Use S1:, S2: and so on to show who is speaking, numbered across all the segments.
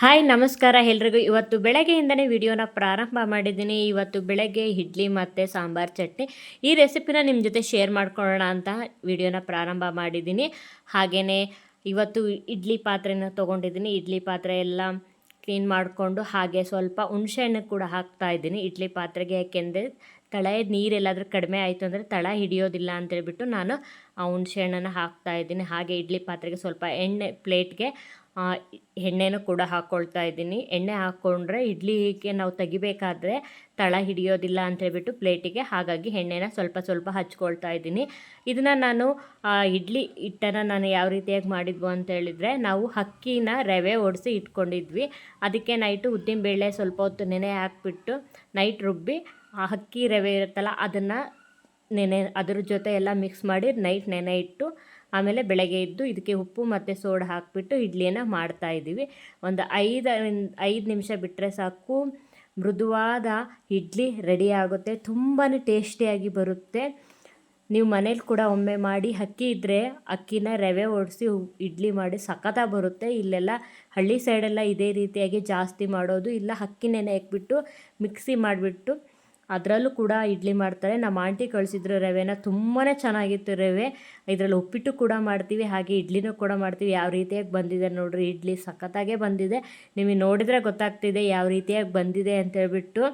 S1: Hi ನಮಸ್ಕಾರ ಎಲ್ರಿಗೂ. ಇವತ್ತು ಬೆಳಗ್ಗೆಯಿಂದನೇ ವಿಡಿಯೋನ ಪ್ರಾರಂಭ ಮಾಡಿದ್ದೀನಿ. ಇವತ್ತು ಬೆಳಗ್ಗೆ ಇಡ್ಲಿ ಮತ್ತು ಸಾಂಬಾರು ಚಟ್ನಿ. ಈ ರೆಸಿಪಿನ ನಿಮ್ಮ ಜೊತೆ ಶೇರ್ ಮಾಡ್ಕೊಳ್ಳೋಣ ಅಂತ ವಿಡಿಯೋನ ಪ್ರಾರಂಭ ಮಾಡಿದ್ದೀನಿ. ಹಾಗೆಯೇ ಇವತ್ತು ಇಡ್ಲಿ ಪಾತ್ರೆನ ತೊಗೊಂಡಿದ್ದೀನಿ. ಇಡ್ಲಿ ಪಾತ್ರೆ ಎಲ್ಲ ಕ್ಲೀನ್ ಮಾಡಿಕೊಂಡು ಹಾಗೆ ಸ್ವಲ್ಪ ಹುಣಸೆಹಣ್ಣು ಕೂಡ ಹಾಕ್ತಾ ಇದ್ದೀನಿ. ಇಡ್ಲಿ ಪಾತ್ರೆಗೆ ಯಾಕೆಂದರೆ ತಳ ನೀರೆಲ್ಲಾದರೂ ಕಡಿಮೆ ಆಯಿತು ಅಂದರೆ ತಳ ಹಿಡಿಯೋದಿಲ್ಲ ಅಂತೇಳ್ಬಿಟ್ಟು ನಾನು ಆ ಹುಣಸೆಹಣ್ಣನ್ನು ಹಾಕ್ತಾ ಇದ್ದೀನಿ. ಹಾಗೆ ಇಡ್ಲಿ ಪಾತ್ರೆಗೆ ಸ್ವಲ್ಪ ಎಣ್ಣೆ ಪ್ಲೇಟ್ಗೆ ಎಣ್ಣೆನೂ ಕೂಡ ಹಾಕ್ಕೊಳ್ತಾ ಇದ್ದೀನಿ. ಎಣ್ಣೆ ಹಾಕ್ಕೊಂಡ್ರೆ ಇಡ್ಲಿಗೆ ನಾವು ತೆಗಿಬೇಕಾದ್ರೆ ತಳ ಹಿಡಿಯೋದಿಲ್ಲ ಅಂತೇಳ್ಬಿಟ್ಟು ಪ್ಲೇಟಿಗೆ ಹಾಗಾಗಿ ಎಣ್ಣೆನ ಸ್ವಲ್ಪ ಸ್ವಲ್ಪ ಹಚ್ಕೊಳ್ತಾ ಇದ್ದೀನಿ. ಇದನ್ನು ನಾನು ಇಡ್ಲಿ ಹಿಟ್ಟನ್ನು ನಾನು ಯಾವ ರೀತಿಯಾಗಿ ಮಾಡಿದ್ವು ಅಂತ ಹೇಳಿದರೆ ನಾವು ಅಕ್ಕಿನ ರವೆ ಒಡಿಸಿ ಇಟ್ಕೊಂಡಿದ್ವಿ. ಅದಕ್ಕೆ ನೈಟು ಉದ್ದಿನಬೇಳೆ ಸ್ವಲ್ಪ ಹೊತ್ತು ನೆನೆ ಹಾಕ್ಬಿಟ್ಟು ನೈಟ್ ರುಬ್ಬಿ ಆ ಅಕ್ಕಿ ರವೆ ಇರುತ್ತಲ್ಲ ಅದನ್ನು ನೆನೆ, ಅದ್ರ ಜೊತೆ ಎಲ್ಲ ಮಿಕ್ಸ್ ಮಾಡಿ ನೈಟ್ ನೆನೆ ಇಟ್ಟು ಆಮೇಲೆ ಬೆಳಗ್ಗೆ ಎದ್ದು ಇದಕ್ಕೆ ಉಪ್ಪು ಮತ್ತು ಸೋಡ ಹಾಕಿಬಿಟ್ಟು ಇಡ್ಲಿಯನ್ನು ಮಾಡ್ತಾಯಿದ್ದೀವಿ ಒಂದು ಐದು ಐದು ನಿಮಿಷ ಬಿಟ್ಟರೆ ಸಾಕು. ಮೃದುವಾದ ಇಡ್ಲಿ ರೆಡಿ ಆಗುತ್ತೆ. ತುಂಬಾ ಟೇಸ್ಟಿಯಾಗಿ ಬರುತ್ತೆ. ನೀವು ಮನೇಲಿ ಕೂಡ ಒಮ್ಮೆ ಮಾಡಿ, ಅಕ್ಕಿ ಇದ್ದರೆ ಅಕ್ಕಿನ ರವೆ ಓಡಿಸಿ ಇಡ್ಲಿ ಮಾಡಿ ಸಖತ್ತಾಗಿ ಬರುತ್ತೆ. ಇಲ್ಲೆಲ್ಲ ಹಳ್ಳಿ ಸೈಡೆಲ್ಲ ಇದೇ ರೀತಿಯಾಗಿ ಜಾಸ್ತಿ ಮಾಡೋದು ಇಲ್ಲ. ಅಕ್ಕಿ ನೆನೆ ಹಾಕ್ಬಿಟ್ಟು ಮಿಕ್ಸಿ ಮಾಡಿಬಿಟ್ಟು ಅದರಲ್ಲೂ ಕೂಡ ಇಡ್ಲಿ ಮಾಡ್ತಾರೆ. ನಮ್ಮ ಆಂಟಿ ಕಳಿಸಿದ್ರು ರವೆನ ತುಂಬಾ ಚೆನ್ನಾಗಿತ್ತು ರವೆ. ಇದರಲ್ಲಿ ಉಪ್ಪಿಟ್ಟು ಕೂಡ ಮಾಡ್ತೀವಿ, ಹಾಗೆ ಇಡ್ಲಿನೂ ಕೂಡ ಮಾಡ್ತೀವಿ. ಯಾವ ರೀತಿಯಾಗಿ ಬಂದಿದೆ ನೋಡಿರಿ, ಇಡ್ಲಿ ಸಖತ್ತಾಗೇ ಬಂದಿದೆ. ನಿಮಗೆ ನೋಡಿದರೆ ಗೊತ್ತಾಗ್ತಿದೆ ಯಾವ ರೀತಿಯಾಗಿ ಬಂದಿದೆ ಅಂತೇಳ್ಬಿಟ್ಟು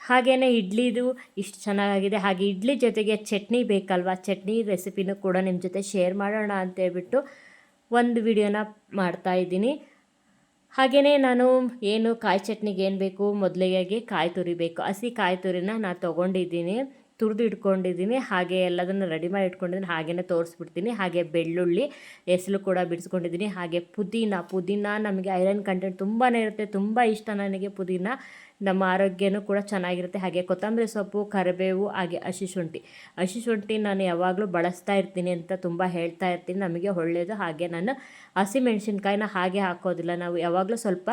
S1: ಹಾಗೆಯೇ ಇಡ್ಲಿದು ಇಷ್ಟು ಚೆನ್ನಾಗಿದೆ ಹಾಗೆ ಇಡ್ಲಿ ಜೊತೆಗೆ ಚಟ್ನಿ ಬೇಕಲ್ವಾ? ಚಟ್ನಿ ರೆಸಿಪಿನೂ ಕೂಡ ನಿಮ್ಮ ಜೊತೆ ಶೇರ್ ಮಾಡೋಣ ಅಂತೇಳ್ಬಿಟ್ಟು ಒಂದು ವಿಡಿಯೋನ ಮಾಡ್ತಾಯಿದ್ದೀನಿ ಹಾಗೆಯೇ ನಾನು ಏನು ಕಾಯಿ ಚಟ್ನಿಗೆ ಏನು ಬೇಕು, ಮೊದಲಿಗೆ ಕಾಯಿ ತುರಿಬೇಕು ಹಸಿ ಕಾಯಿ ತುರಿನ ನಾನು ತೊಗೊಂಡಿದ್ದೀನಿ, ತುರಿದು ಇಟ್ಕೊಂಡಿದ್ದೀನಿ. ಹಾಗೆ ಎಲ್ಲದನ್ನು ರೆಡಿ ಮಾಡಿ ಇಟ್ಕೊಂಡಿದ್ದೀನಿ. ಹಾಗೆಯೇ ತೋರಿಸ್ಬಿಡ್ತೀನಿ. ಹಾಗೆ ಬೆಳ್ಳುಳ್ಳಿ, ಹೆಸರು ಕೂಡ ಬಿಡಿಸ್ಕೊಂಡಿದ್ದೀನಿ. ಹಾಗೆ ಪುದೀನ ಪುದೀನ ನಮಗೆ ಐರನ್ ಕಂಟೆಂಟ್ ತುಂಬಾ ಇರುತ್ತೆ. ತುಂಬ ಇಷ್ಟ ನನಗೆ ಪುದೀನ. ನಮ್ಮ ಆರೋಗ್ಯನೂ ಕೂಡ ಚೆನ್ನಾಗಿರುತ್ತೆ. ಹಾಗೆ ಕೊತ್ತಂಬರಿ ಸೊಪ್ಪು, ಕರಿಬೇವು, ಹಾಗೆ ಹಸಿ ಶುಂಠಿ. ಹಸಿ ಶುಂಠಿ ನಾನು ಯಾವಾಗಲೂ ಬಳಸ್ತಾ ಇರ್ತೀನಿ ಅಂತ ತುಂಬ ಹೇಳ್ತಾ ಇರ್ತೀನಿ. ನಮಗೆ ಒಳ್ಳೆಯದು ಹಾಗೆ ನಾನು ಹಸಿ ಮೆಣಸಿನ್ಕಾಯಿನ ಹಾಗೆ ಹಾಕೋದಿಲ್ಲ. ನಾವು ಯಾವಾಗಲೂ ಸ್ವಲ್ಪ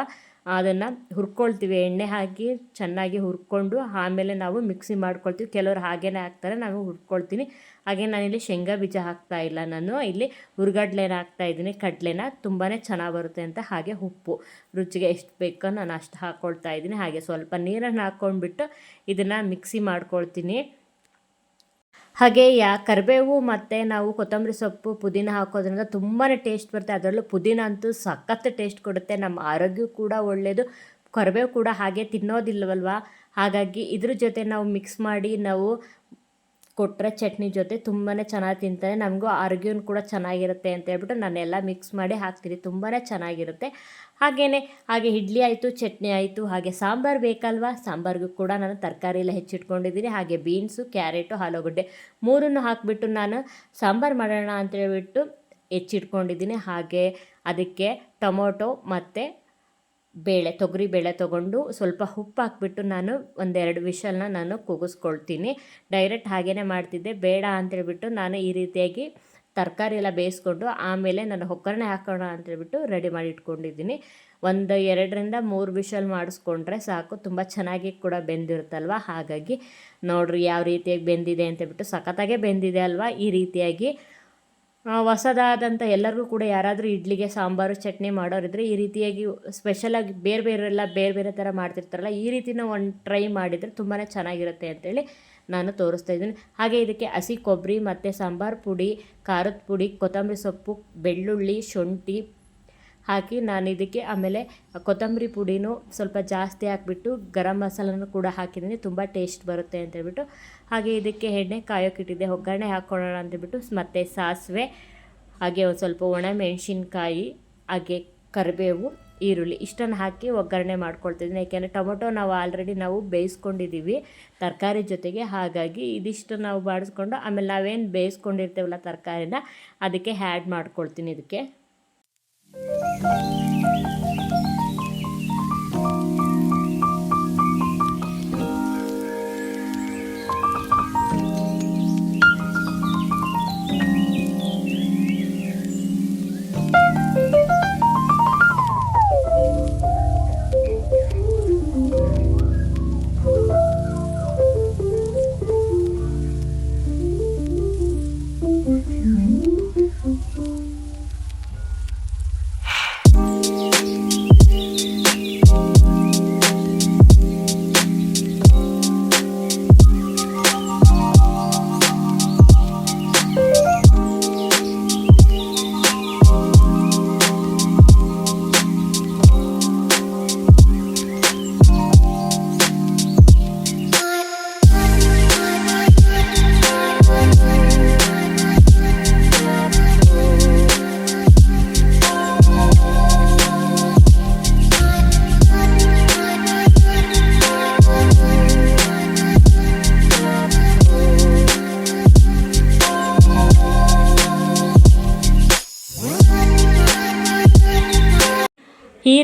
S1: ಅದನ್ನು ಹುರ್ಕೊಳ್ತೀವಿ. ಎಣ್ಣೆ ಹಾಕಿ ಚೆನ್ನಾಗಿ ಹುರ್ಕೊಂಡು ಆಮೇಲೆ ನಾವು ಮಿಕ್ಸಿ ಮಾಡ್ಕೊಳ್ತೀವಿ. ಕೆಲವರು ಹಾಗೇ ಹಾಕ್ತಾರೆ. ನಾವು ಹುರ್ಕೊಳ್ತೀನಿ. ಹಾಗೆ ನಾನಿಲ್ಲಿ ಶೇಂಗಾ ಬೀಜ ಹಾಕ್ತಾ ಇಲ್ಲ ನಾನು. ಇಲ್ಲಿ ಹುರ್ಗಡ್ಲೆನ ಹಾಕ್ತಾ ಇದ್ದೀನಿ. ಕಡಲೆನ ತುಂಬಾ ಚೆನ್ನಾಗಿ ಬರುತ್ತೆ ಅಂತ ಹಾಗೆ ಉಪ್ಪು. ರುಚಿಗೆ ಎಷ್ಟು ಬೇಕೋ ನಾನು ಅಷ್ಟು ಹಾಕ್ಕೊಳ್ತಾ ಇದ್ದೀನಿ. ಹಾಗೆ ಸ್ವಲ್ಪ ನೀರನ್ನು ಹಾಕ್ಕೊಂಡ್ಬಿಟ್ಟು ಇದನ್ನು ಮಿಕ್ಸಿ ಮಾಡ್ಕೊಳ್ತೀನಿ. ಹಾಗೆ ಯಾ ಕರಿಬೇವು ಮತ್ತು ನಾವು ಕೊತ್ತಂಬರಿ ಸೊಪ್ಪು, ಪುದೀನ ಹಾಕೋದ್ರಿಂದ ತುಂಬಾ ಟೇಸ್ಟ್ ಬರುತ್ತೆ. ಅದರಲ್ಲೂ ಪುದೀನ ಅಂತೂ ಸಖತ್ತು ಟೇಸ್ಟ್ ಕೊಡುತ್ತೆ. ನಮ್ಮ ಆರೋಗ್ಯ ಕೂಡ ಒಳ್ಳೆಯದು ಕರಿಬೇವು ಕೂಡ ಹಾಗೆ ತಿನ್ನೋದಿಲ್ಲವಲ್ವಾ ಹಾಗಾಗಿ ಇದ್ರ ಜೊತೆ ನಾವು ಮಿಕ್ಸ್ ಮಾಡಿ ನಾವು ಕೊಟ್ಟರೆ ಚಟ್ನಿ ಜೊತೆ ತುಂಬಾ ಚೆನ್ನಾಗಿ ತಿಂತಾರೆ. ನಮಗೂ ಆರೋಗ್ಯನೂ ಕೂಡ ಚೆನ್ನಾಗಿರುತ್ತೆ ಅಂತ ಹೇಳ್ಬಿಟ್ಟು ನಾನೆಲ್ಲ ಮಿಕ್ಸ್ ಮಾಡಿ ಹಾಕ್ತೀನಿ. ತುಂಬಾ ಚೆನ್ನಾಗಿರುತ್ತೆ. ಹಾಗೆಯೇ ಹಾಗೆ ಇಡ್ಲಿ ಆಯಿತು, ಚಟ್ನಿ ಆಯಿತು, ಹಾಗೆ ಸಾಂಬಾರು ಬೇಕಲ್ವಾ? ಸಾಂಬಾರಿಗೂ ಕೂಡ ನಾನು ತರಕಾರಿ ಎಲ್ಲ ಹೆಚ್ಚಿಟ್ಕೊಂಡಿದ್ದೀನಿ. ಹಾಗೆ ಬೀನ್ಸು ಕ್ಯಾರೆಟು ಆಲೂಗಡ್ಡೆ ಮೂರನ್ನು ಹಾಕಿಬಿಟ್ಟು ನಾನು ಸಾಂಬಾರು ಮಾಡೋಣ ಅಂತ ಹೇಳ್ಬಿಟ್ಟು ಹೆಚ್ಚಿಟ್ಕೊಂಡಿದ್ದೀನಿ. ಹಾಗೆ ಅದಕ್ಕೆ ಟೊಮೊಟೊ ಮತ್ತು ಬೇಳೆ, ತೊಗರಿ ಬೇಳೆ ತೊಗೊಂಡು ಸ್ವಲ್ಪ ಉಪ್ಪು ಹಾಕ್ಬಿಟ್ಟು ನಾನು ಒಂದೆರಡು ವಿಷಲ್ನ ನಾನು ಕೂಗಿಸ್ಕೊಳ್ತೀನಿ. ಡೈರೆಕ್ಟ್ ಹಾಗೇ ಮಾಡ್ತಿದ್ದೆ. ಬೇಡ ಅಂತೇಳ್ಬಿಟ್ಟು ನಾನು ಈ ರೀತಿಯಾಗಿ ತರಕಾರಿ ಎಲ್ಲ ಬೇಯಿಸ್ಕೊಂಡು ಆಮೇಲೆ ನಾನು ಒಕ್ಕರಣೆ ಹಾಕೋಣ ಅಂತೇಳ್ಬಿಟ್ಟು ರೆಡಿ ಮಾಡಿ ಇಟ್ಕೊಂಡಿದ್ದೀನಿ. ಒಂದು ಎರಡರಿಂದ ಮೂರು ವಿಷಲ್ ಮಾಡಿಸ್ಕೊಂಡ್ರೆ ಸಾಕು. ತುಂಬ ಚೆನ್ನಾಗಿ ಕೂಡ ಬೆಂದಿರುತ್ತಲ್ವ? ಹಾಗಾಗಿ ನೋಡ್ರಿ ಯಾವ ರೀತಿಯಾಗಿ ಬೆಂದಿದೆ ಅಂತೇಳ್ಬಿಟ್ಟು ಸಖತ್ತಾಗೆ ಬೆಂದಿದೆ ಅಲ್ವಾ? ಈ ರೀತಿಯಾಗಿ ಹೊಸದಾದಂಥ ಎಲ್ಲರಿಗೂ ಕೂಡ ಯಾರಾದರೂ ಇಡ್ಲಿಗೆ ಸಾಂಬಾರು, ಚಟ್ನಿ ಮಾಡೋರಿದ್ರೆ ಈ ರೀತಿಯಾಗಿ ಸ್ಪೆಷಲಾಗಿ ಬೇರೆ ಬೇರೆಲ್ಲ ಬೇರೆ ಬೇರೆ ಥರ ಮಾಡ್ತಿರ್ತಾರಲ್ಲ, ಈ ರೀತಿನ ಒಂದು ಟ್ರೈ ಮಾಡಿದರೆ ತುಂಬಾ ಚೆನ್ನಾಗಿರುತ್ತೆ ಅಂತೇಳಿ ನಾನು ತೋರಿಸ್ತಾ ಇದ್ದೀನಿ. ಹಾಗೆ ಇದಕ್ಕೆ ಹಸಿ ಕೊಬ್ಬರಿ ಮತ್ತು ಸಾಂಬಾರು ಪುಡಿ, ಖಾರದ ಪುಡಿ, ಕೊತ್ತಂಬರಿ ಸೊಪ್ಪು, ಬೆಳ್ಳುಳ್ಳಿ, ಶುಂಠಿ ಹಾಕಿ ನಾನು ಇದಕ್ಕೆ ಆಮೇಲೆ ಕೊತ್ತಂಬರಿ ಪುಡಿನೂ ಸ್ವಲ್ಪ ಜಾಸ್ತಿ ಹಾಕಿಬಿಟ್ಟು ಗರಂ ಮಸಾಲನೂ ಕೂಡ ಹಾಕಿದ್ದೀನಿ. ತುಂಬ ಟೇಸ್ಟ್ ಬರುತ್ತೆ ಅಂತೇಳ್ಬಿಟ್ಟು ಹಾಗೆ ಇದಕ್ಕೆ ಎಣ್ಣೆ ಕಾಯೋಕ್ಕಿಟ್ಟಿದ್ದೆ ಒಗ್ಗರಣೆ ಹಾಕ್ಕೊಳ್ಳೋಣ ಅಂತೇಳ್ಬಿಟ್ಟು ಮತ್ತು ಸಾಸಿವೆ, ಹಾಗೆ ಒಂದು ಸ್ವಲ್ಪ ಒಣ ಮೆಣಸಿನ್ಕಾಯಿ, ಹಾಗೆ ಕರಿಬೇವು, ಈರುಳ್ಳಿ ಇಷ್ಟನ್ನು ಹಾಕಿ ಒಗ್ಗರಣೆ ಮಾಡ್ಕೊಳ್ತಿದ್ದೀನಿ. ಯಾಕೆಂದರೆ ಟೊಮೊಟೊ ನಾವು ಆಲ್ರೆಡಿ ನಾವು ಬೇಯಿಸ್ಕೊಂಡಿದ್ದೀವಿ ತರಕಾರಿ ಜೊತೆಗೆ. ಹಾಗಾಗಿ ಇದಿಷ್ಟು ನಾವು ಬಾಡಿಸ್ಕೊಂಡು ಆಮೇಲೆ ನಾವೇನು ಬೇಯಿಸ್ಕೊಂಡಿರ್ತೇವಲ್ಲ ತರಕಾರಿನ, ಅದಕ್ಕೆ ಹ್ಯಾಡ್ ಮಾಡ್ಕೊಳ್ತೀನಿ ಇದಕ್ಕೆ.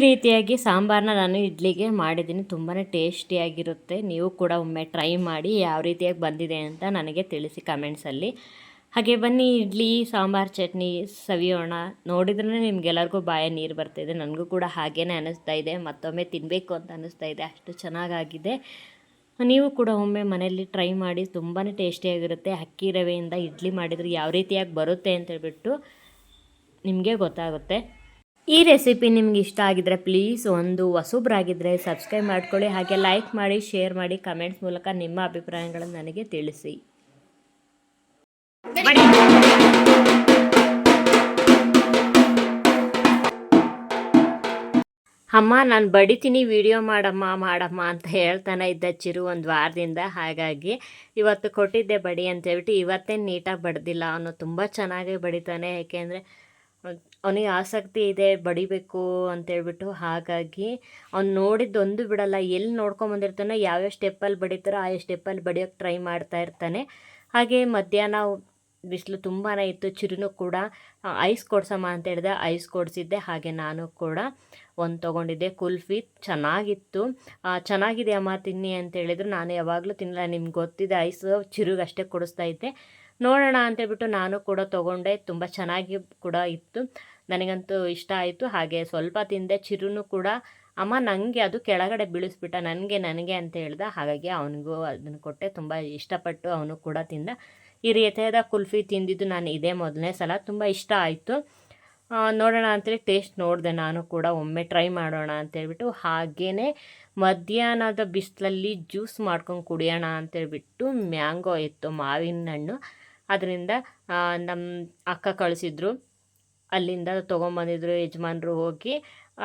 S1: ರೀತಿಯಾಗಿ ಸಾಂಬಾರನ್ನ ನಾನು ಇಡ್ಲಿಗೆ ಮಾಡಿದ್ದೀನಿ. ತುಂಬಾ ಟೇಸ್ಟಿಯಾಗಿರುತ್ತೆ. ನೀವು ಕೂಡ ಒಮ್ಮೆ ಟ್ರೈ ಮಾಡಿ ಯಾವ ರೀತಿಯಾಗಿ ಬಂದಿದೆ ಅಂತ ನನಗೆ ತಿಳಿಸಿ ಕಮೆಂಟ್ಸಲ್ಲಿ ಹಾಗೆ ಬನ್ನಿ, ಇಡ್ಲಿ, ಸಾಂಬಾರು, ಚಟ್ನಿ, ಸವಿಯೋಣ. ನೋಡಿದ್ರೇ ನಿಮ್ಗೆಲ್ಲರಿಗೂ ಬಾಯ ನೀರು ಬರ್ತಾಯಿದೆ ನನಗೂ ಕೂಡ ಹಾಗೇ ಅನ್ನಿಸ್ತಾ ಇದೆ. ಮತ್ತೊಮ್ಮೆ ತಿನ್ನಬೇಕು ಅಂತ ಅನ್ನಿಸ್ತಾ ಇದೆ. ಅಷ್ಟು ಚೆನ್ನಾಗಾಗಿದೆ. ನೀವು ಕೂಡ ಒಮ್ಮೆ ಮನೆಯಲ್ಲಿ ಟ್ರೈ ಮಾಡಿ ತುಂಬಾ ಟೇಸ್ಟಿಯಾಗಿರುತ್ತೆ. ಅಕ್ಕಿ ರವೆಯಿಂದ ಇಡ್ಲಿ ಮಾಡಿದರೆ ಯಾವ ರೀತಿಯಾಗಿ ಬರುತ್ತೆ ಅಂತೇಳ್ಬಿಟ್ಟು ನಿಮಗೆ ಗೊತ್ತಾಗುತ್ತೆ. ಈ ರೆಸಿಪಿ ನಿಮ್ಗೆ ಇಷ್ಟ ಆಗಿದ್ರೆ ಪ್ಲೀಸ್ ಒಂದು ಹೊಸಬ್ರಾಗಿದ್ದರೆ ಸಬ್ಸ್ಕ್ರೈಬ್ ಮಾಡ್ಕೊಳ್ಳಿ, ಹಾಗೆ ಲೈಕ್ ಮಾಡಿ ಶೇರ್ ಮಾಡಿ ಕಮೆಂಟ್ಸ್ ಮೂಲಕ ನಿಮ್ಮ ಅಭಿಪ್ರಾಯಗಳನ್ನು ನನಗೆ ತಿಳಿಸಿ. ಅಮ್ಮ, ನಾನು ಬಡಿತೀನಿ ವಿಡಿಯೋ ಮಾಡಮ್ಮ ಮಾಡಮ್ಮ ಅಂತ ಹೇಳ್ತಾನೆ ಇದ್ದ ಚಿರು ಒಂದು ವಾರದಿಂದ. ಹಾಗಾಗಿ ಇವತ್ತು ಕೊಟ್ಟಿದ್ದೆ ಬಡಿ ಅಂತ ಹೇಳ್ಬಿಟ್ಟು ಇವತ್ತೇನು ನೀಟಾಗಿ ಬಡ್ದಿಲ್ಲ. ಅವನು ತುಂಬ ಚೆನ್ನಾಗಿ ಬಡಿತಾನೆ. ಯಾಕೆಂದರೆ ಅವನಿಗೆ ಆಸಕ್ತಿ ಇದೆ, ಬಡಿಬೇಕು ಅಂತೇಳ್ಬಿಟ್ಟು ಹಾಗಾಗಿ ಅವ್ನು ನೋಡಿದ್ದೊಂದು ಬಿಡಲ್ಲ, ಎಲ್ಲಿ ನೋಡ್ಕೊಂಬಂದಿರ್ತಾನೋ ಯಾವ್ಯಾವ ಸ್ಟೆಪ್ಪಲ್ಲಿ ಬಡಿತಾರೋ ಆ ಸ್ಟೆಪ್ಪಲ್ಲಿ ಬಡಿಯೋಕ್ಕೆ ಟ್ರೈ ಮಾಡ್ತಾ ಇರ್ತಾನೆ. ಹಾಗೆ ಮಧ್ಯಾಹ್ನ ಬಿಸಿಲು ತುಂಬಾ ಇತ್ತು, ಚಿರುನು ಕೂಡ. ಐಸ್ ಕೊಡ್ಸಮ್ಮ ಅಂತ ಹೇಳಿದೆ, ಐಸ್ ಕೊಡಿಸಿದ್ದೆ, ಹಾಗೆ ನಾನು ಕೂಡ ಒಂದು ತೊಗೊಂಡಿದ್ದೆ, ಕುಲ್ಫಿ. ಚೆನ್ನಾಗಿತ್ತು. ಚೆನ್ನಾಗಿದೆ ಅಮ್ಮ, ತಿನ್ನಿ ಅಂತ ಹೇಳಿದ್ರು. ನಾನು ಯಾವಾಗಲೂ ತಿನ್ನಲ್ಲ, ನಿಮ್ಗೆ ಗೊತ್ತಿದೆ, ಐಸ್ ಚಿರುಗಷ್ಟೇ ಕೊಡಿಸ್ತಾ ಇದ್ದೆ. ನೋಡೋಣ ಅಂತೇಳ್ಬಿಟ್ಟು ನಾನು ಕೂಡ ತೊಗೊಂಡೆ. ತುಂಬ ಚೆನ್ನಾಗಿ ಕೂಡ ಇತ್ತು. ನನಗಂತೂ ಇಷ್ಟ ಆಯಿತು. ಹಾಗೆ ಸ್ವಲ್ಪ ತಿಂದೆ. ಚಿರುನು ಕೂಡ, ಅಮ್ಮ ನನಗೆ ಅದು ಕೆಳಗಡೆ ಬೀಳಿಸ್ಬಿಟ್ಟ. ನನಗೆ ನನಗೆ ಅಂತ ಹೇಳ್ದೆ. ಹಾಗಾಗಿ ಅವನಿಗೂ ಅದನ್ನು ಕೊಟ್ಟೆ. ತುಂಬ ಇಷ್ಟಪಟ್ಟು ಅವನು ಕೂಡ ತಿಂದ. ಈ ರೀತಿಯಾದ ಕುಲ್ಫಿ ತಿಂದಿದ್ದು ನಾನು ಇದೇ ಮೊದಲನೇ ಸಲ. ತುಂಬ ಇಷ್ಟ ಆಯಿತು. ನೋಡೋಣ ಅಂತೇಳಿ ಟೇಸ್ಟ್ ನೋಡಿದೆ ನಾನು ಕೂಡ. ಒಮ್ಮೆ ಟ್ರೈ ಮಾಡೋಣ ಅಂತೇಳ್ಬಿಟ್ಟು ಹಾಗೇ ಮಧ್ಯಾಹ್ನದ ಬಿಸಿಲಲ್ಲಿ ಜ್ಯೂಸ್ ಮಾಡ್ಕೊಂಡು ಕುಡಿಯೋಣ ಅಂತೇಳ್ಬಿಟ್ಟು ಮ್ಯಾಂಗೋ ಇತ್ತು, ಮಾವಿನ ಹಣ್ಣು. ಅದರಿಂದ ನಮ್ಮ ಅಕ್ಕ ಕಳಿಸಿದ್ರು. ಅಲ್ಲಿಂದ ತೊಗೊಂಬಂದಿದ್ರು ಯಜಮಾನ್ರು ಹೋಗಿ,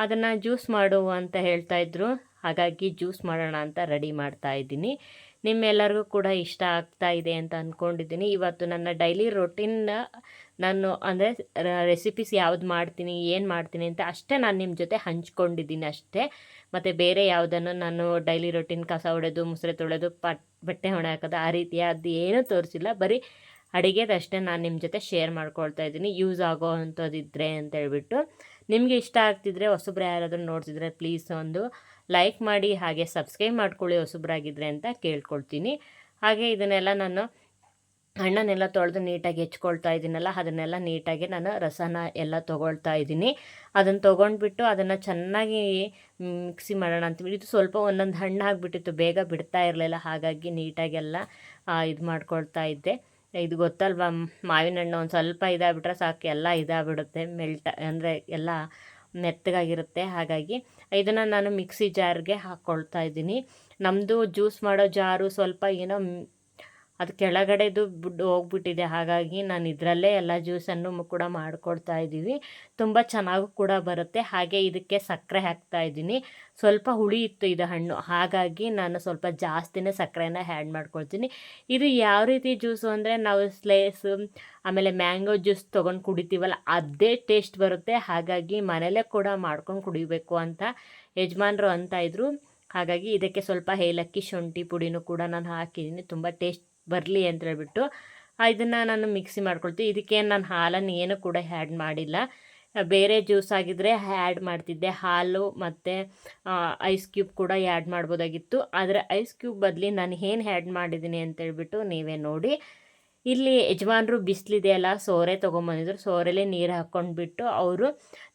S1: ಅದನ್ನು ಜ್ಯೂಸ್ ಮಾಡು ಅಂತ ಹೇಳ್ತಾಯಿದ್ರು ಹಾಗಾಗಿ ಜ್ಯೂಸ್ ಮಾಡೋಣ ಅಂತ ರೆಡಿ ಮಾಡ್ತಾ ಇದ್ದೀನಿ. ನಿಮ್ಮೆಲ್ಲರಿಗೂ ಕೂಡ ಇಷ್ಟ ಆಗ್ತಾ ಇದೆ ಅಂತ ಅಂದ್ಕೊಂಡಿದ್ದೀನಿ ಇವತ್ತು ನನ್ನ ಡೈಲಿ ರೊಟೀನ್, ನಾನು ಅಂದರೆ ರೆಸಿಪೀಸ್ ಯಾವ್ದು ಮಾಡ್ತೀನಿ, ಏನು ಮಾಡ್ತೀನಿ ಅಂತ ಅಷ್ಟೇ ನಾನು ನಿಮ್ಮ ಜೊತೆ ಹಂಚ್ಕೊಂಡಿದ್ದೀನಿ ಅಷ್ಟೇ. ಮತ್ತು ಬೇರೆ ಯಾವುದನ್ನು ನಾನು ಡೈಲಿ ರೊಟೀನ್ ಕಸ ಹೊಡೆದು, ಮುಸ್ರೆ ತೊಳೆದು, ಪಟ್, ಬಟ್ಟೆ ಹೊಣೆ ಹಾಕೋದು ಆ ರೀತಿಯ ಏನೂ ತೋರಿಸಿಲ್ಲ. ಬರೀ ಅಡುಗೆದಷ್ಟೇ ನಾನು ನಿಮ್ಮ ಜೊತೆ ಶೇರ್ ಮಾಡ್ಕೊಳ್ತಾ ಇದ್ದೀನಿ. ಯೂಸ್ ಆಗೋ ಅಂತ ಹೇಳ್ಬಿಟ್ಟು. ನಿಮಗೆ ಇಷ್ಟ ಆಗ್ತಿದ್ರೆ ಹೊಸಬ್ರು ಯಾರಾದರೂ ನೋಡ್ತಿದ್ರೆ ಪ್ಲೀಸ್ ಒಂದು ಲೈಕ್ ಮಾಡಿ, ಹಾಗೆ ಸಬ್ಸ್ಕ್ರೈಬ್ ಮಾಡ್ಕೊಳ್ಳಿ ಹೊಸಬ್ರಾಗಿದ್ದರೆ ಅಂತ ಕೇಳ್ಕೊಳ್ತೀನಿ. ಹಾಗೆ ಇದನ್ನೆಲ್ಲ ನಾನು ಹಣ್ಣನ್ನೆಲ್ಲ ತೊಳೆದು ನೀಟಾಗಿ ಹೆಚ್ಕೊಳ್ತಾ ಇದ್ದೀನಲ್ಲ ಅದನ್ನೆಲ್ಲ ನೀಟಾಗಿ ನಾನು ರಸನ ಎಲ್ಲ ತೊಗೊಳ್ತಾ ಇದ್ದೀನಿ ಅದನ್ನು ತೊಗೊಂಡ್ಬಿಟ್ಟು ಅದನ್ನು ಚೆನ್ನಾಗಿ ಮಿಕ್ಸಿ ಮಾಡೋಣ ಅಂತ ಇದು ಸ್ವಲ್ಪ ಒಂದೊಂದು ಹಣ್ಣು ಆಗಿಬಿಟ್ಟಿತ್ತು, ಬೇಗ ಬಿಡ್ತಾ ಇರಲಿಲ್ಲ, ಹಾಗಾಗಿ ನೀಟಾಗೆಲ್ಲ ಇದು ಮಾಡ್ಕೊಳ್ತಾ ಇದ್ದೆ. ಇದು ಗೊತ್ತಲ್ವ? ಮಾವಿನ ಹಣ್ಣು ಒಂದು ಸ್ವಲ್ಪ ಇದಾಗ್ಬಿಟ್ರೆ ಸಾಕು, ಎಲ್ಲ ಇದಾಗ್ಬಿಡುತ್ತೆ, ಮೆಲ್ಟ್, ಅಂದರೆ ಎಲ್ಲ ಮೆತ್ತಗಾಗಿರುತ್ತೆ. ಹಾಗಾಗಿ ಇದನ್ನು ನಾನು ಮಿಕ್ಸಿ ಜಾರ್ಗೆ ಹಾಕ್ಕೊಳ್ತಾ ಇದ್ದೀನಿ. ನಮ್ಮದು ಜ್ಯೂಸ್ ಮಾಡೋ ಜಾರು ಸ್ವಲ್ಪ ಏನೋ ಅದು ಕೆಳಗಡೆದು ಬಿಡ್, ಹೋಗ್ಬಿಟ್ಟಿದೆ. ಹಾಗಾಗಿ ನಾನು ಇದರಲ್ಲೇ ಎಲ್ಲ ಜ್ಯೂಸನ್ನು ಕೂಡ ಮಾಡಿಕೊಡ್ತಾ ಇದ್ದೀವಿ. ತುಂಬ ಚೆನ್ನಾಗೂ ಕೂಡ ಬರುತ್ತೆ. ಹಾಗೆ ಇದಕ್ಕೆ ಸಕ್ಕರೆ ಹಾಕ್ತಾ ಇದ್ದೀನಿ. ಸ್ವಲ್ಪ ಹುಳಿ ಇತ್ತು ಇದು ಹಣ್ಣು. ಹಾಗಾಗಿ ನಾನು ಸ್ವಲ್ಪ ಜಾಸ್ತಿನೇ ಸಕ್ಕರೆನ ಹ್ಯಾಡ್ ಮಾಡ್ಕೊಳ್ತೀನಿ. ಇದು ಯಾವ ರೀತಿ ಜ್ಯೂಸು ಅಂದರೆ ನಾವು ಸ್ಲೇಸ್, ಆಮೇಲೆ ಮ್ಯಾಂಗೋ ಜ್ಯೂಸ್ ತೊಗೊಂಡು ಕುಡಿತೀವಲ್ಲ, ಅದೇ ಟೇಸ್ಟ್ ಬರುತ್ತೆ. ಹಾಗಾಗಿ ಮನೇಲೇ ಕೂಡ ಮಾಡ್ಕೊಂಡು ಕುಡಿಬೇಕು ಅಂತ ಯಜಮಾನ್ರು ಅಂತ ಇದ್ದರು ಹಾಗಾಗಿ ಇದಕ್ಕೆ ಸ್ವಲ್ಪ ಏಲಕ್ಕಿ, ಶುಂಠಿ ಪುಡಿನೂ ಕೂಡ ನಾನು ಹಾಕಿದ್ದೀನಿ. ತುಂಬ ಟೇಸ್ಟ್ ಬರಲಿ ಅಂತ ಹೇಳ್ಬಿಟ್ಟು ಇದನ್ನು ನಾನು ಮಿಕ್ಸಿ ಮಾಡ್ಕೊಳ್ತೀವಿ. ಇದಕ್ಕೆ ನಾನು ಹಾಲನ್ನು ಏನು ಕೂಡ ಹ್ಯಾಡ್ ಮಾಡಿಲ್ಲ. ಬೇರೆ ಜ್ಯೂಸ್ ಆಗಿದ್ದರೆ ಆ್ಯಡ್ ಮಾಡ್ತಿದ್ದೆ. ಹಾಲು ಮತ್ತು ಐಸ್ ಕ್ಯೂಬ್ ಕೂಡ ಆ್ಯಡ್ ಮಾಡ್ಬೋದಾಗಿತ್ತು. ಆದರೆ ಐಸ್ ಕ್ಯೂಬ್ ಬದಲಿ ನಾನು ಏನು ಹ್ಯಾಡ್ ಮಾಡಿದ್ದೀನಿ ಅಂತೇಳ್ಬಿಟ್ಟು ನೀವೇ ನೋಡಿ. ಇಲ್ಲಿ ಯಜಮಾನ್ರು ಬಿಸಿಲಿದೆಯಲ್ಲ ಸೋರೆ ತೊಗೊಂಬಂದಿದ್ರು. ಸೋರೆಲೇ ನೀರು ಹಾಕ್ಕೊಂಡ್ಬಿಟ್ಟು ಅವರು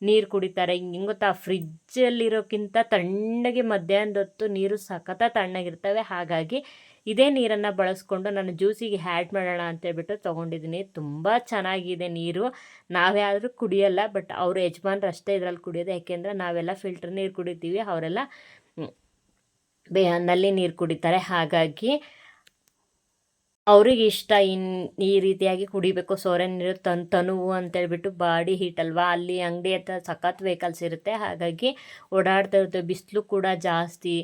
S1: ನೀರು ಕುಡಿತಾರೆ. ಹಿಂಗೆ ಗೊತ್ತಾ? ಫ್ರಿಜ್ಜಲ್ಲಿರೋಕ್ಕಿಂತ ತಣ್ಣಗೆ ಮಧ್ಯಾಹ್ನದೊತ್ತು ನೀರು ಸಖತ್ತ ತಣ್ಣಗಿರ್ತವೆ. ಹಾಗಾಗಿ ಇದೇ ನೀರನ್ನು ಬಳಸ್ಕೊಂಡು ನಾನು ಜ್ಯೂಸಿಗೆ ಹ್ಯಾಡ್ ಮಾಡೋಣ ಅಂತೇಳ್ಬಿಟ್ಟು ತೊಗೊಂಡಿದ್ದೀನಿ. ತುಂಬ ಚೆನ್ನಾಗಿದೆ ನೀರು. ನಾವೇ ಆದರೂ ಕುಡಿಯಲ್ಲ ಬಟ್ ಅವ್ರ ಯಜಮಾನ್ರು ಅಷ್ಟೇ ಇದರಲ್ಲಿ ಕುಡಿಯೋದು. ಯಾಕೆಂದರೆ ನಾವೆಲ್ಲ ಫಿಲ್ಟರ್ ನೀರು ಕುಡಿತೀವಿ. ಅವರೆಲ್ಲ ಬೇ ನಲ್ಲಿ ನೀರು ಕುಡಿತಾರೆ. ಹಾಗಾಗಿ ಅವ್ರಿಗೆ ಇಷ್ಟ ಇನ್ ಈ ರೀತಿಯಾಗಿ ಕುಡಿಬೇಕು. ಸೋರೆ ನೀರು ತನ್ ತನುವು ಅಂತೇಳ್ಬಿಟ್ಟು ಬಾಡಿ ಹೀಟ್ ಅಲ್ವಾ? ಅಲ್ಲಿ ಅಂಗಡಿ ಹತ್ರ ಸಖತ್ ವೆಹಿಕಲ್ಸ್ ಇರುತ್ತೆ. ಹಾಗಾಗಿ ಓಡಾಡ್ತಾ ಇರುತ್ತೆ ಬಿಸಿಲು ಕೂಡ ಜಾಸ್ತಿ.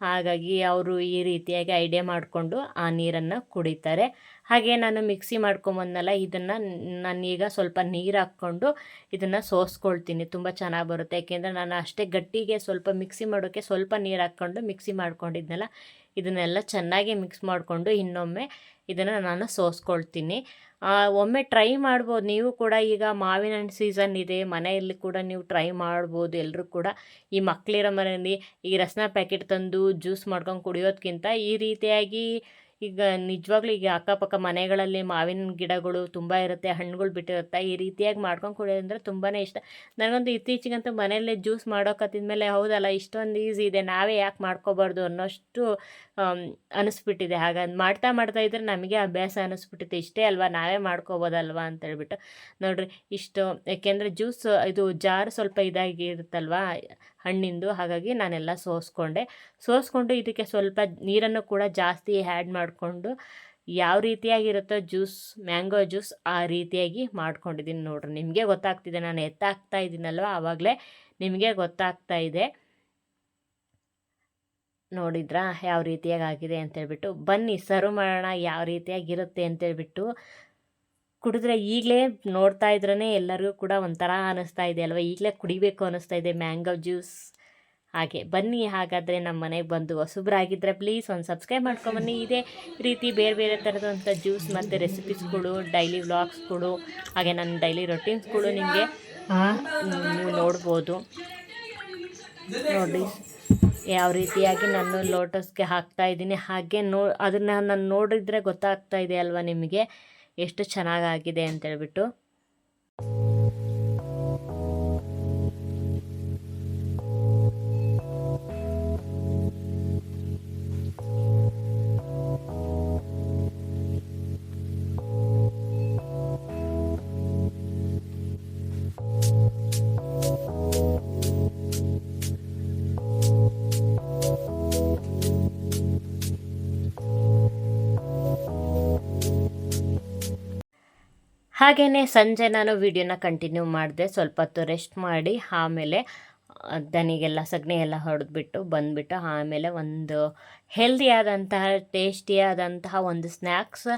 S1: ಹಾಗಾಗಿ ಅವರು ಈ ರೀತಿಯಾಗಿ ಐಡಿಯಾ ಮಾಡಿಕೊಂಡು ಆ ನೀರನ್ನು ಕುಡಿತಾರೆ. ಹಾಗೆ ನಾನು ಮಿಕ್ಸಿ ಮಾಡ್ಕೊಂಬಂದಲ್ಲ ಇದನ್ನು ನಾನೀಗ ಸ್ವಲ್ಪ ನೀರು ಹಾಕ್ಕೊಂಡು ಇದನ್ನು ಸೋಸ್ಕೊಳ್ತೀನಿ. ತುಂಬ ಚೆನ್ನಾಗಿ ಬರುತ್ತೆ. ಯಾಕೆಂದರೆ ನಾನು ಅಷ್ಟೇ ಗಟ್ಟಿಗೆ ಸ್ವಲ್ಪ ಮಿಕ್ಸಿ ಮಾಡೋಕ್ಕೆ ಸ್ವಲ್ಪ ನೀರು ಹಾಕ್ಕೊಂಡು ಮಿಕ್ಸಿ ಮಾಡ್ಕೊಂಡಿದ್ನಲ್ಲ, ಇದನ್ನೆಲ್ಲ ಚೆನ್ನಾಗಿ ಮಿಕ್ಸ್ ಮಾಡಿಕೊಂಡು ಇನ್ನೊಮ್ಮೆ ಇದನ್ನು ನಾನು ಸೋಸ್ಕೊಳ್ತೀನಿ. ಒಮ್ಮೆ ಟ್ರೈ ಮಾಡ್ಬೋದು. ನೀವು ಕೂಡ ಈಗ ಮಾವಿನ ಹಣ್ಣು ಸೀಸನ್ ಇದೆ. ಮನೆಯಲ್ಲಿ ಕೂಡ ನೀವು ಟ್ರೈ ಮಾಡ್ಬೋದು ಎಲ್ಲರೂ ಕೂಡ. ಈ ಮಕ್ಕಳಿರೋ ಮನೆಯಲ್ಲಿ ಈ ರಸನ ಪ್ಯಾಕೆಟ್ ತಂದು ಜ್ಯೂಸ್ ಮಾಡ್ಕೊಂಡು ಕುಡಿಯೋದಕ್ಕಿಂತ ಈ ರೀತಿಯಾಗಿ ಈಗ ನಿಜವಾಗ್ಲೂ ಈಗ ಅಕ್ಕಪಕ್ಕ ಮನೆಗಳಲ್ಲಿ ಮಾವಿನ ಗಿಡಗಳು ತುಂಬ ಇರುತ್ತೆ. ಹಣ್ಣುಗಳು ಬಿಟ್ಟಿರುತ್ತೆ. ಈ ರೀತಿಯಾಗಿ ಮಾಡ್ಕೊಂಡು ಕುಡಿಯೋದಂದ್ರೆ ತುಂಬಾ ಇಷ್ಟ. ನನಗಂತೂ ಇತ್ತೀಚೆಗಂತೂ ಮನೆಯಲ್ಲೇ ಜ್ಯೂಸ್ ಮಾಡೋಕತ್ತಿದ್ಮೇಲೆ ಹೌದಲ್ಲ, ಇಷ್ಟೊಂದು ಈಸಿ ಇದೆ. ನಾವೇ ಯಾಕೆ ಮಾಡ್ಕೋಬಾರ್ದು ಅನ್ನೋಷ್ಟು ಅನಿಸ್ಬಿಟ್ಟಿದೆ. ಹಾಗಾಗಿ ಮಾಡ್ತಾ ಮಾಡ್ತಾ ಇದ್ರೆ ನಮಗೆ ಅಭ್ಯಾಸ ಅನಿಸ್ಬಿಟ್ಟಿದೆ ಇಷ್ಟೇ ಅಲ್ವಾ? ನಾವೇ ಮಾಡ್ಕೋಬೋದಲ್ವಾ ಅಂತೇಳ್ಬಿಟ್ಟು. ನೋಡ್ರಿ, ಇಷ್ಟು, ಯಾಕೆಂದರೆ ಜ್ಯೂಸ್ ಇದು ಜಾರ್ ಸ್ವಲ್ಪ ಇದಾಗಿರುತ್ತಲ್ವಾ ಹಣ್ಣಿಂದು. ಹಾಗಾಗಿ ನಾನೆಲ್ಲ ಸೋಸ್ಕೊಂಡೆ. ಸೋಸ್ಕೊಂಡು ಇದಕ್ಕೆ ಸ್ವಲ್ಪ ನೀರನ್ನು ಕೂಡ ಜಾಸ್ತಿ ಆ್ಯಡ್ ಮಾಡಿಕೊಂಡು ಯಾವ ರೀತಿಯಾಗಿರುತ್ತೋ ಜ್ಯೂಸ್, ಮ್ಯಾಂಗೋ ಜ್ಯೂಸ್ ಆ ರೀತಿಯಾಗಿ ಮಾಡ್ಕೊಂಡಿದ್ದೀನಿ ನೋಡ್ರಿ. ನಿಮಗೆ ಗೊತ್ತಾಗ್ತಿದೆ. ನಾನು ಎತ್ತಾಗ್ತಾ ಇದ್ದೀನಲ್ವ? ಆವಾಗಲೇ ನಿಮಗೆ ಗೊತ್ತಾಗ್ತಾ ಇದೆ. ನೋಡಿದ್ರಾ? ಯಾವ ರೀತಿಯಾಗಿ ಆಗಿದೆ ಅಂತೇಳ್ಬಿಟ್ಟು ಬನ್ನಿ ಸರ್ವ್ ಮಾಡೋಣ ಯಾವ ರೀತಿಯಾಗಿರುತ್ತೆ ಅಂತೇಳ್ಬಿಟ್ಟು ಕುಡಿದ್ರೆ ಈಗಲೇ ನೋಡ್ತಾ ಇದ್ರೇ ಎಲ್ಲರಿಗೂ ಕೂಡ ಒಂಥರ ಅನ್ನಿಸ್ತಾ ಇದೆ ಅಲ್ವಾ? ಈಗಲೇ ಕುಡಿಬೇಕು ಅನ್ನಿಸ್ತಾ ಇದೆ ಮ್ಯಾಂಗೋ ಜ್ಯೂಸ್. ಹಾಗೆ ಬನ್ನಿ ಹಾಗಾದರೆ ನಮ್ಮ ಮನೆಗೆ ಬಂದು ಹೊಸಬ್ರಾಗಿದ್ದರೆ ಪ್ಲೀಸ್ ಒಂದು ಸಬ್ಸ್ಕ್ರೈಬ್ ಮಾಡ್ಕೊಂಬನ್ನಿ ಇದೇ ರೀತಿ ಬೇರೆ ಬೇರೆ ಥರದಂಥ ಜ್ಯೂಸ್ ಮತ್ತು ರೆಸಿಪೀಸ್ಗಳು ಡೈಲಿ ವ್ಲಾಗ್ಸ್ಗಳು ಹಾಗೆ ನನ್ನ ಡೈಲಿ ರೊಟೀನ್ಸ್ಗಳು ನಿಮಗೆ. ನೀವು ನೋಡ್ಬೋದು. ನೋಡಿ. ಯಾವ ರೀತಿಯಾಗಿ ನಾನು ಲೋಟಸ್ಗೆ ಹಾಕ್ತಾ ಇದ್ದೀನಿ. ಹಾಗೆ ನೋ, ಅದನ್ನು ನಾನು ನೋಡಿದರೆ ಗೊತ್ತಾಗ್ತಾ ಇದೆ ಅಲ್ವಾ ನಿಮಗೆ? ಎಷ್ಟು ಚೆನ್ನಾಗಾಗಿದೆ ಅಂತೇಳ್ಬಿಟ್ಟು. ಹಾಗೆಯೇ ಸಂಜೆ ನಾನು ವಿಡಿಯೋನ ಕಂಟಿನ್ಯೂ ಮಾಡಿದೆ, ಸ್ವಲ್ಪ ಹೊತ್ತು ರೆಸ್ಟ್ ಮಾಡಿ, ಆಮೇಲೆ ದನಿಗೆಲ್ಲ ಸಗಣಿ ಎಲ್ಲ ಹೊಡೆದ್ಬಿಟ್ಟು ಬಂದುಬಿಟ್ಟು ಆಮೇಲೆ ಒಂದು ಹೆಲ್ದಿಯಾದಂತಹ ಟೇಸ್ಟಿಯಾದಂತಹ ಒಂದು ಸ್ನ್ಯಾಕ್ಸ್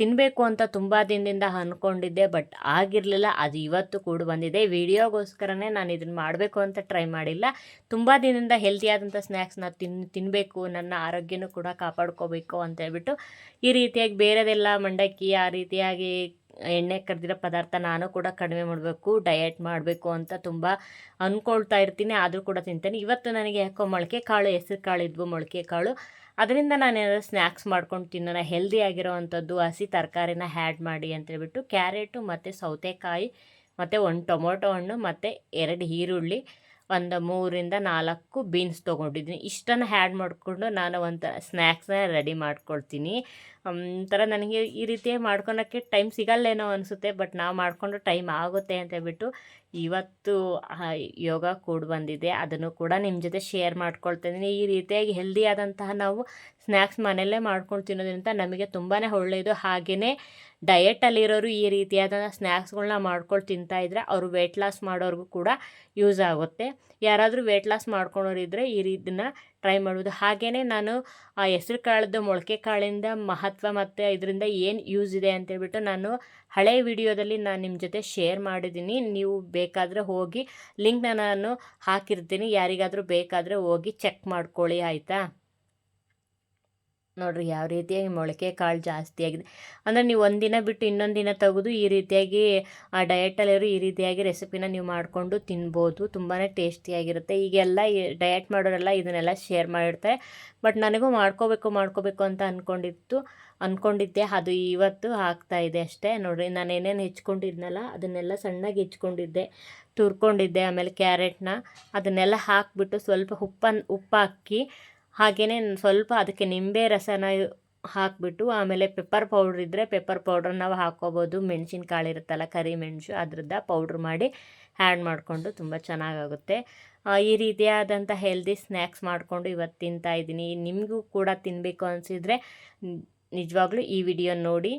S1: ತಿನ್ನಬೇಕು ಅಂತ ತುಂಬ ದಿನದಿಂದ ಅಂದ್ಕೊಂಡಿದ್ದೆ ಬಟ್ ಆಗಿರಲಿಲ್ಲ, ಅದು ಇವತ್ತು ಕೂಡ ಬಂದಿದೆ. ವಿಡಿಯೋಗೋಸ್ಕರನೇ ನಾನು ಇದನ್ನು ಮಾಡಬೇಕು ಅಂತ ಟ್ರೈ ಮಾಡಿಲ್ಲ. ತುಂಬ ದಿನದಿಂದ ಹೆಲ್ದಿಯಾದಂಥ ಸ್ನ್ಯಾಕ್ಸ್ನ ತಿನ್ ತಿನ್ನಬೇಕು ನನ್ನ ಆರೋಗ್ಯನೂ ಕೂಡ ಕಾಪಾಡ್ಕೋಬೇಕು ಅಂತ ಹೇಳ್ಬಿಟ್ಟು ಈ ರೀತಿಯಾಗಿ ಬೇರೆದೆಲ್ಲ ಮಂಡಕ್ಕಿ, ಆ ರೀತಿಯಾಗಿ ಎಣ್ಣೆ ಕರೆದಿರೋ ಪದಾರ್ಥ ನಾನು ಕೂಡ ಕಡಿಮೆ ಮಾಡಬೇಕು ಡಯಟ್ ಮಾಡಬೇಕು ಅಂತ ತುಂಬ ಅಂದ್ಕೊಳ್ತಾ ಇರ್ತೀನಿ, ಆದರೂ ಕೂಡ ತಿಂತೇನೆ. ಇವತ್ತು ನನಗೆ ಯಾಕೋ ಮೊಳಕೆ ಕಾಳು, ಹೆಸರು ಕಾಳು ಇದ್ವು, ಮೊಳಕೆ ಕಾಳು. ಅದರಿಂದ ನಾನು ಏನಾದರೂ ಸ್ನ್ಯಾಕ್ಸ್ ಮಾಡ್ಕೊಂಡು ತಿನ್ನೋಣ ಹೆಲ್ದಿ ಅಂಥದ್ದು ಹಸಿ ತರಕಾರಿನ ಹ್ಯಾಡ್ ಮಾಡಿ ಅಂತೇಳ್ಬಿಟ್ಟು ಕ್ಯಾರೆಟು ಮತ್ತು ಸೌತೆಕಾಯಿ, ಮತ್ತು ಒಂದು ಟೊಮೊಟೊ ಹಣ್ಣು, ಮತ್ತು ಎರಡು ಈರುಳ್ಳಿ, ಒಂದು ಮೂರಿಂದ ನಾಲ್ಕು ಬೀನ್ಸ್ ತೊಗೊಂಡಿದ್ದೀನಿ. ಇಷ್ಟನ್ನು ಹ್ಯಾಡ್ ಮಾಡಿಕೊಂಡು ನಾನು ಒಂಥರ ಸ್ನ್ಯಾಕ್ಸ್ನ ರೆಡಿ ಮಾಡ್ಕೊಳ್ತೀನಿ. ಒಂಥರ ನನಗೆ ಈ ರೀತಿ ಮಾಡ್ಕೊಳಕ್ಕೆ ಟೈಮ್ ಸಿಗಲ್ಲೇನೋ ಅನಿಸುತ್ತೆ ಬಟ್ ನಾವು ಮಾಡಿಕೊಂಡು ಟೈಮ್ ಆಗುತ್ತೆ ಅಂತ ಹೇಳ್ಬಿಟ್ಟು ಇವತ್ತು ಯೋಗ ಕೂಡ ಬಂದಿದೆ. ಅದನ್ನು ಕೂಡ ನಿಮ್ಮ ಜೊತೆ ಶೇರ್ ಮಾಡ್ಕೊಳ್ತಾ ಇದ್ದೀನಿ ಈ ರೀತಿಯಾಗಿ ಹೆಲ್ದಿ ಆದಂತಹ ನಾವು ಸ್ನ್ಯಾಕ್ಸ್ ಮನೆಯಲ್ಲೇ ಮಾಡ್ಕೊಂಡು ತಿನ್ನೋದ್ರಿಂದ ನಮಗೆ ತುಂಬಾ ಒಳ್ಳೆಯದು ಹಾಗೆಯೇ ಡಯೆಟಲ್ಲಿರೋರು ಈ ರೀತಿಯಾದ ಸ್ನ್ಯಾಕ್ಸ್ಗಳನ್ನ ಮಾಡ್ಕೊಂಡು ತಿಂತಾ ಇದ್ದರೆ ಅವರು ವೆಯ್ಟ್ ಲಾಸ್ ಮಾಡೋರಿಗೂ ಕೂಡ ಯೂಸ್ ಆಗುತ್ತೆ. ಯಾರಾದರೂ ವೆಯ್ಟ್ ಲಾಸ್ ಮಾಡ್ಕೊಳೋರಿದ್ದರೆ ಈ ರೀತಿನ ಟ್ರೈ ಮಾಡ್ಬೋದು ಹಾಗೆಯೇ ನಾನು, ಆ, ಹೆಸ್ರು ಕಾಳದ್ದು ಮೊಳಕೆ ಕಾಳಿಂದ ಮಹತ್ವ ಮತ್ತು ಇದರಿಂದ ಏನು ಯೂಸ್ ಇದೆ ಅಂತೇಳ್ಬಿಟ್ಟು ನಾನು ಹಳೆ ವಿಡಿಯೋದಲ್ಲಿ ನಾನು ನಿಮ್ಮ ಜೊತೆ ಶೇರ್ ಮಾಡಿದ್ದೀನಿ. ನೀವು ಬೇಕಾದರೆ ಹೋಗಿ ಲಿಂಕ್ನ ನಾನು ಹಾಕಿರ್ತೀನಿ. ಯಾರಿಗಾದರೂ ಬೇಕಾದರೆ ಹೋಗಿ ಚೆಕ್ ಮಾಡ್ಕೊಳ್ಳಿ, ಆಯಿತಾ? ನೋಡ್ರಿ ಯಾವ ರೀತಿಯಾಗಿ ಮೊಳಕೆ ಕಾಳು ಜಾಸ್ತಿ ಆಗಿದೆ. ಅಂದರೆ ನೀವು ಒಂದಿನ ಬಿಟ್ಟು ಇನ್ನೊಂದು ದಿನ ತೆಗೆದು ಈ ರೀತಿಯಾಗಿ, ಆ ಡಯಟಲ್ಲಿರೋ ಈ ರೀತಿಯಾಗಿ ರೆಸಿಪಿನ ನೀವು ಮಾಡಿಕೊಂಡು ತಿನ್ಬೋದು. ತುಂಬಾ ಟೇಸ್ಟಿಯಾಗಿರುತ್ತೆ ಈಗೆಲ್ಲ ಡಯಟ್ ಮಾಡೋರೆಲ್ಲ ಇದನ್ನೆಲ್ಲ ಶೇರ್ ಮಾಡಿರ್ತಾರೆ. ಬಟ್ ನನಗೂ ಮಾಡ್ಕೋಬೇಕು ಮಾಡ್ಕೋಬೇಕು ಅಂತ ಅಂದ್ಕೊಂಡಿತ್ತು ಅಂದ್ಕೊಂಡಿದ್ದೆ ಅದು ಇವತ್ತು ಆಗ್ತಾ ಇದೆ ಅಷ್ಟೇ. ನೋಡಿರಿ, ನಾನು ಏನೇನು ಹೆಚ್ಕೊಂಡಿದ್ನಲ್ಲ, ಅದನ್ನೆಲ್ಲ ಸಣ್ಣಗೆ ಹೆಚ್ಕೊಂಡಿದ್ದೆ. ತುರ್ಕೊಂಡಿದ್ದೆ ಆಮೇಲೆ ಕ್ಯಾರೆಟ್ನ. ಅದನ್ನೆಲ್ಲ ಹಾಕಿಬಿಟ್ಟು ಸ್ವಲ್ಪ ಉಪ್ಪನ್ನು ಉಪ್ಪು ಹಾಕಿ ಹಾಗೆಯೇ ಸ್ವಲ್ಪ ಅದಕ್ಕೆ ನಿಂಬೆ ರಸನ ಹಾಕಿಬಿಟ್ಟು ಆಮೇಲೆ ಪೆಪ್ಪರ್ ಪೌಡ್ರ್ ಇದ್ದರೆ ಪೆಪ್ಪರ್ ಪೌಡ್ರ್ ನಾವು ಹಾಕ್ಕೋಬೋದು. ಮೆಣಸಿನ್ಕಾಳು ಇರುತ್ತಲ್ಲ, ಕರಿ ಮೆಣಸು ಅದ್ರದ್ದು ಪೌಡ್ರ್ ಮಾಡಿ ಆ್ಯಡ್ ಮಾಡಿಕೊಂಡು ತುಂಬ ಚೆನ್ನಾಗಾಗುತ್ತೆ. ಈ ರೀತಿಯಾದಂಥ ಹೆಲ್ದಿ ಸ್ನ್ಯಾಕ್ಸ್ ಮಾಡಿಕೊಂಡು ಇವತ್ತು ತಿಂತಾ ಇದ್ದೀನಿ. ನಿಮಗೂ ಕೂಡ ತಿನ್ನಬೇಕು ಅನಿಸಿದರೆ ನಿಜವಾಗ್ಲೂ ಈ ವಿಡಿಯೋ ನೋಡಿ.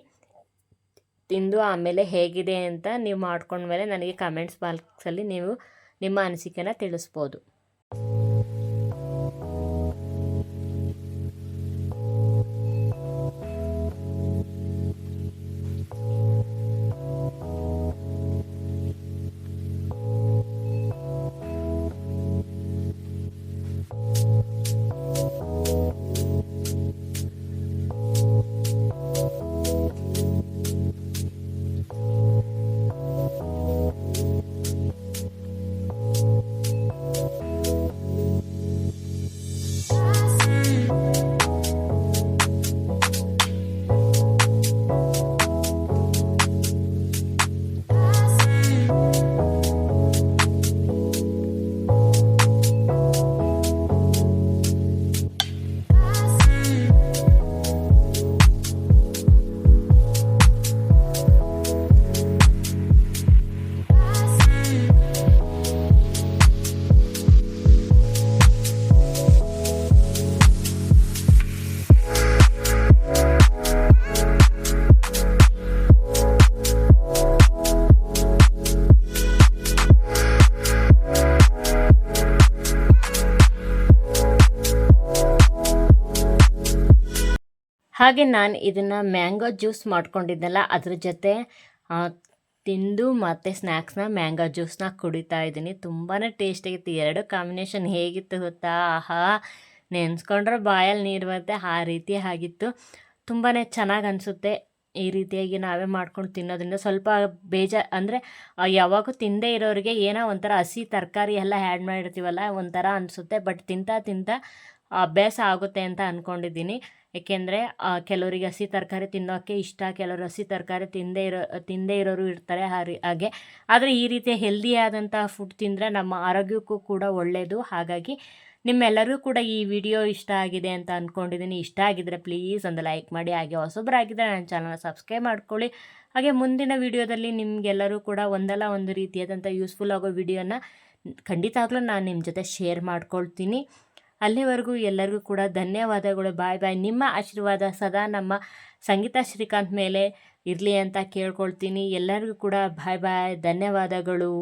S1: ತಿಂದು ಆಮೇಲೆ ಹೇಗಿದೆ ಅಂತ ನೀವು ಮಾಡ್ಕೊಂಡ್ಮೇಲೆ ನನಗೆ ಕಮೆಂಟ್ಸ್ ಬಾಕ್ಸಲ್ಲಿ ನೀವು ನಿಮ್ಮ ಅನಿಸಿಕೆನ ತಿಳಿಸ್ಬೋದು. ಹಾಗೆ ನಾನು ಇದನ್ನು ಮ್ಯಾಂಗೋ ಜ್ಯೂಸ್ ಮಾಡ್ಕೊಂಡಿದ್ದೆನಲ್ಲ ಅದ್ರ ಜೊತೆ ತಿಂದು ಮತ್ತು ಸ್ನ್ಯಾಕ್ಸ್ನ ಮ್ಯಾಂಗೋ ಜ್ಯೂಸ್ನ ಕುಡಿತಾ ಇದ್ದೀನಿ. ತುಂಬಾ ಟೇಸ್ಟಾಗಿತ್ತು ಎರಡು ಕಾಂಬಿನೇಷನ್ ಹೇಗಿತ್ತು ಗೊತ್ತಾ? ಆಹಾ! ನೆನೆಸ್ಕೊಂಡ್ರೆ ಬಾಯಲ್ಲಿ ನೀರು ಬರುತ್ತೆ. ಆ ರೀತಿ ಆಗಿತ್ತು. ತುಂಬಾ ಚೆನ್ನಾಗಿ ಅನಿಸುತ್ತೆ. ಈ ರೀತಿಯಾಗಿ ನಾವೇ ಮಾಡ್ಕೊಂಡು ತಿನ್ನೋದ್ರಿಂದ ಸ್ವಲ್ಪ ಬೇಜ, ಅಂದರೆ ಯಾವಾಗೂ ತಿಂದೇ ಇರೋರಿಗೆ ಏನೋ ಒಂಥರ ಹಸಿ ತರಕಾರಿ ಎಲ್ಲ ಆ್ಯಡ್ ಮಾಡಿರ್ತೀವಲ್ಲ, ಒಂಥರ ಅನಿಸುತ್ತೆ. ಬಟ್ ತಿಂತಾ ತಿಂತಾ ಅಭ್ಯಾಸ ಆಗುತ್ತೆ ಅಂತ ಅಂದ್ಕೊಂಡಿದ್ದೀನಿ ಏಕೆಂದರೆ ಕೆಲವರಿಗೆ ಹಸಿ ತರಕಾರಿ ತಿನ್ನೋಕ್ಕೆ ಇಷ್ಟ, ಕೆಲವರು ಹಸಿ ತರಕಾರಿ ತಿಂದೇ ಇರೋ, ತಿಂದೇ ಇರೋರು ಇರ್ತಾರೆ ಹಾಗೆ. ಆದರೆ ಈ ರೀತಿಯ ಹೆಲ್ದಿ ಆದಂತಹ ಫುಡ್ ತಿಂದರೆ ನಮ್ಮ ಆರೋಗ್ಯಕ್ಕೂ ಕೂಡ ಒಳ್ಳೆಯದು ಹಾಗಾಗಿ ನಿಮ್ಮೆಲ್ಲರೂ ಕೂಡ ಈ ವಿಡಿಯೋ ಇಷ್ಟ ಆಗಿದೆ ಅಂತ ಅಂದ್ಕೊಂಡಿದ್ದೀನಿ ಇಷ್ಟ ಆಗಿದ್ದರೆ ಪ್ಲೀಸ್ ಒಂದು ಲೈಕ್ ಮಾಡಿ, ಹಾಗೆ ಹೊಸೊಬ್ಬರಾಗಿದ್ದರೆ ನನ್ನ ಚಾನಲ್ನ ಸಬ್ಸ್ಕ್ರೈಬ್ ಮಾಡ್ಕೊಳ್ಳಿ. ಹಾಗೆ ಮುಂದಿನ ವಿಡಿಯೋದಲ್ಲಿ ನಿಮಗೆಲ್ಲರೂ ಕೂಡ ಒಂದಲ್ಲ ಒಂದು ರೀತಿಯಾದಂಥ ಯೂಸ್ಫುಲ್ ಆಗೋ ವಿಡಿಯೋನ ಖಂಡಿತವಾಗ್ಲೂ ನಾನು ನಿಮ್ಮ ಜೊತೆ ಶೇರ್ ಮಾಡ್ಕೊಳ್ತೀನಿ. ಅಲ್ಲಿವರೆಗೂ ಎಲ್ಲರಿಗೂ ಕೂಡ ಧನ್ಯವಾದಗಳು. ಬಾಯ್ ಬಾಯ್. ನಿಮ್ಮ ಆಶೀರ್ವಾದ ಸದಾ ನಮ್ಮ ಸಂಗೀತ ಶ್ರೀಕಾಂತ್ ಮೇಲೆ ಇರಲಿ ಅಂತ ಕೇಳ್ಕೊಳ್ತೀನಿ. ಎಲ್ಲರಿಗೂ ಕೂಡ ಬಾಯ್ ಬಾಯ್. ಧನ್ಯವಾದಗಳು.